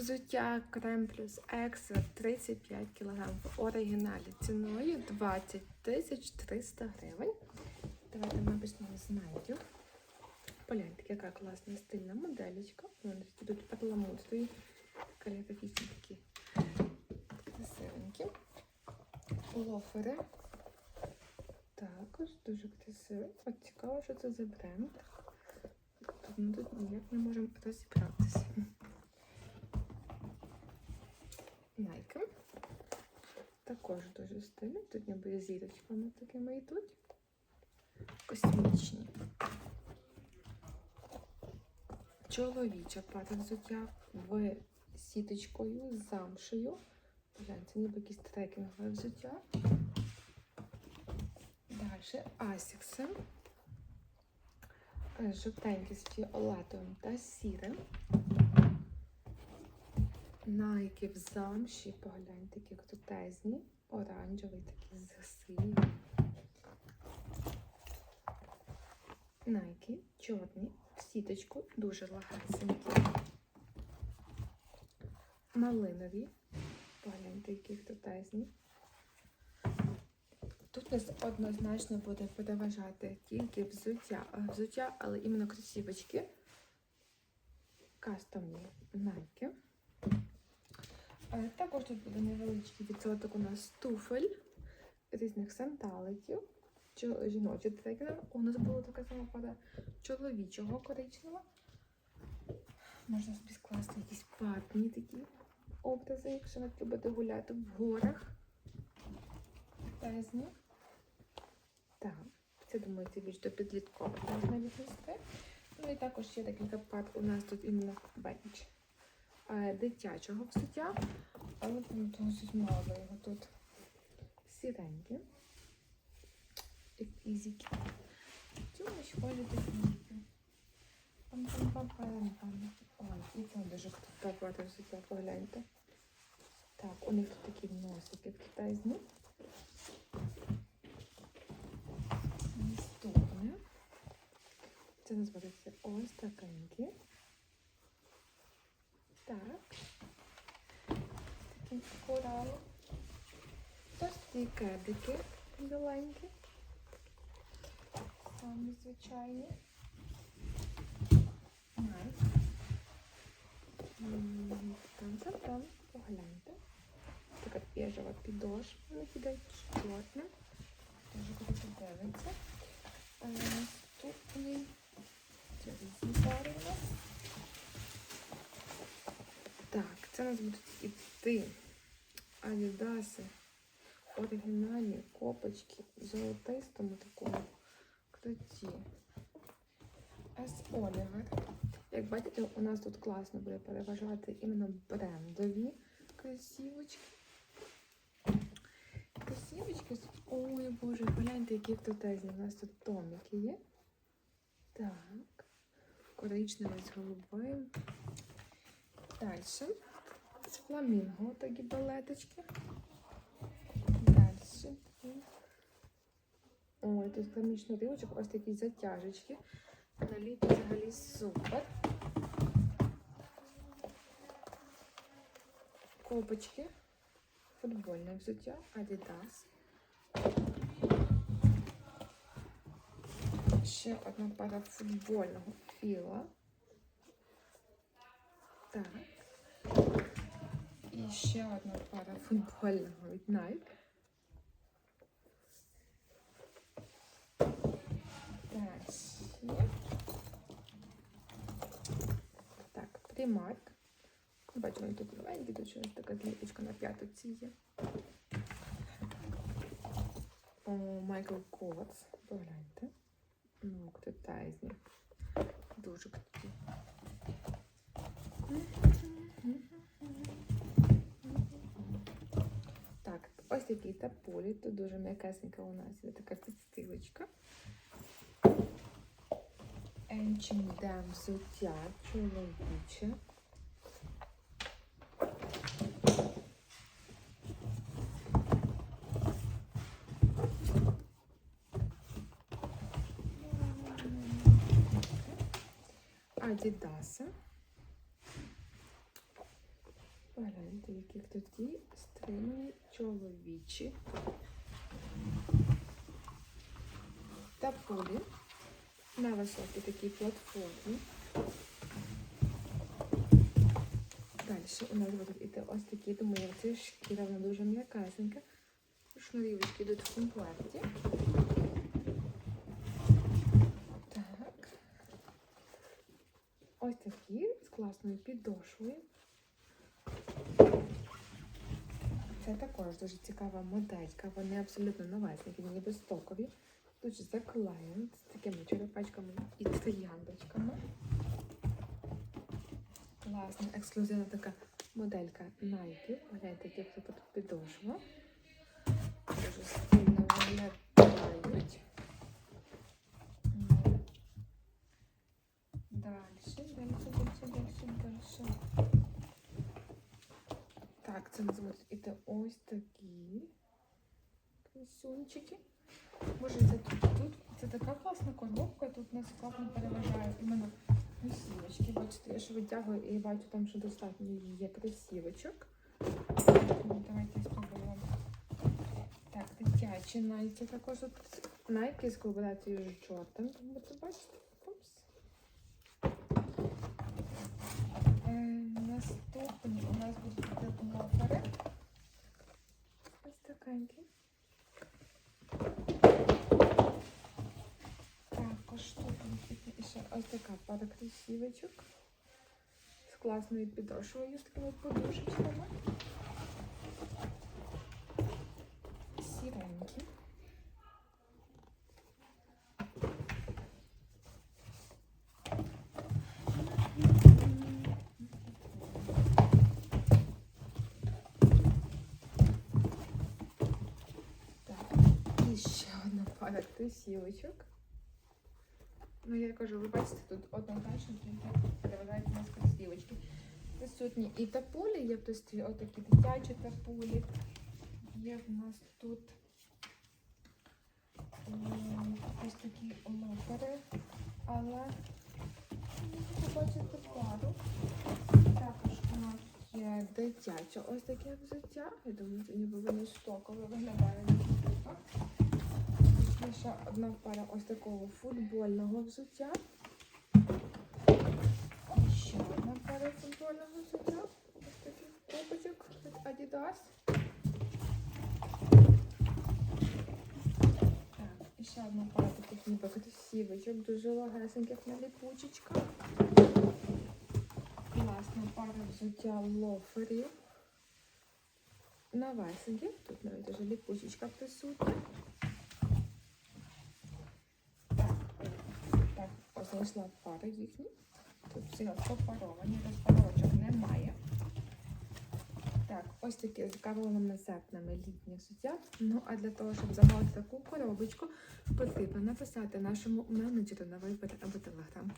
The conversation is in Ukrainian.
Взуття крем плюс екстра 35 кг в оригіналі ціною 20 300 гривень. Давайте ми почнемо з. Погляньте, яка класна стильна моделечка. Вони тут перламутрові, каліграфічні такі красивенькі. Лофери. Також дуже красивий. От цікаво, що це за бренд. Тут ми тут ніяк не можемо розібратися. Найки. Також дуже стильні. Тут ніби зірочками такими йдуть. Космічні. Чоловіча пара взуття в сіточкою, з замшею. Гляньте, ніби якісь трекінгове взуття. Далі асікси. Е, Жовтенькі з фіолетовим та сірим. Найки в замші, погляньте, які крутезні. Оранжевий, такий красивий. Найки чорні, в сіточку, дуже лагасенькі. Малинові. Погляньте, які крутезні. Тут нас однозначно буде переважати тільки взуття, взуття, але іменно кросівочки. Кастомні найки. Також тут буде невеличкий відсоток у нас туфель, різних сандаликів, чо- жіночі трекінг. У нас була така сама пара чоловічого коричневого. Можна собі скласти якісь парні такі образи, якщо ви любите гуляти в горах. Безні. Так, це думаю, це більш до підліткових можна віднести. Ну і також ще декілька пар у нас тут іменно бенч дитячого взуття. Але досить мало його тут сіренькі. Ізіки. Чому ж ходять такі? пам пам пам пам пам Ой, і це дуже крута взуття, погляньте. Так, у них тут такі носики китайські. Наступне. Це називається ось такенькі. Так. Такі корали. Ось кедики біленькі. Самі звичайні. Там, там, там. Погляньте. Така біжева підошва. Вони підуть чорна. Дуже круто дивиться. А Наступний. Це різні пари у нас. Так, це у нас будуть іти адідаси. Оригінальні копочки в золотистому такому круті. С Олівер. Як бачите, у нас тут класно буде переважати іменно брендові кросівочки. Кросівочки. з- Ой, боже, гляньте, які крутезні. У нас тут томики є. Так. Коричневий з голубим. Далі. З фламінго такі балеточки. Далі. Ой, тут керамічний рівчик, ось такі затяжечки. На взагалі супер. Копочки. Футбольне взуття Adidas. Ще одна пара футбольного філа. Так. І ще одна пара футбольного від Nike. Далі. Так, примарк. Бачу, вони тут новенькі, тут щось така зліпочка на п'ятоці є. О, Майкл Коц. Погляньте. Ну, крутезні. Дуже круті. Так, тапулі. Тут дуже м'якесенька у нас є така підстилочка. H&M взуття чоловіче. Адідаси. Погляньте, які тоді стримані чоловічі. Та полі на високій такій платформі. Далі у нас будуть іти ось такі, думаю, це шкіра, вона дуже м'якасенька. Шнурівочки йдуть в комплекті. Так. Ось такі з класною підошвою. Це також дуже цікава моделька. Вони абсолютно новесенькі, ніби стокові. Дуже Client з такими черепачками і трояндочками. Класна, ексклюзивна така моделька Nike. Гляньте, як тут підошва. Дуже це називають іти ось такі красунчики. Боже, це тут, це така класна коробка, тут нас класно переважає іменно кросівочки. Бачите, я ж витягую і бачу там, що достатньо є кросівочок. Ну, Давайте спробуємо. Так, дитячі найки також тут найки з колаборацією з Джордан. Будете бачите? Упс. Е, наступні у нас будуть такі лофери. Ось такенькі. Також тут буде ще ось така пара красивочок. з класною підошвою, з такими подушечками. Сіренькі. Так, і ще одна пара. Ну, я кажу, ви бачите, тут однозначно переважають у нас кросівочки. Присутні і тапулі, є в тості отакі дитячі тапулі. Є в нас тут ось такі лофери, але ви бачите пару. Також у нас є дитяче ось таке взуття. Я думаю, це ніби воно стоково виглядає Є ще одна пара ось такого футбольного взуття. І ще одна пара футбольного взуття. Ось такий копочок від Adidas. Так, і ще одна пара таких ніби кросівочок, дуже легесеньких на ліпучечках. Класна пара взуття лоферів. Новесенькі. Тут навіть дуже ліпучечка присутня. Так, ось знайшла пари їхні. Тут всі попаровані, розпаровочок немає. Так, ось такі з кавовими зернами літні суття. Ну, а для того, щоб замовити таку коробочку, потрібно написати нашому менеджеру на вибір або Telegram.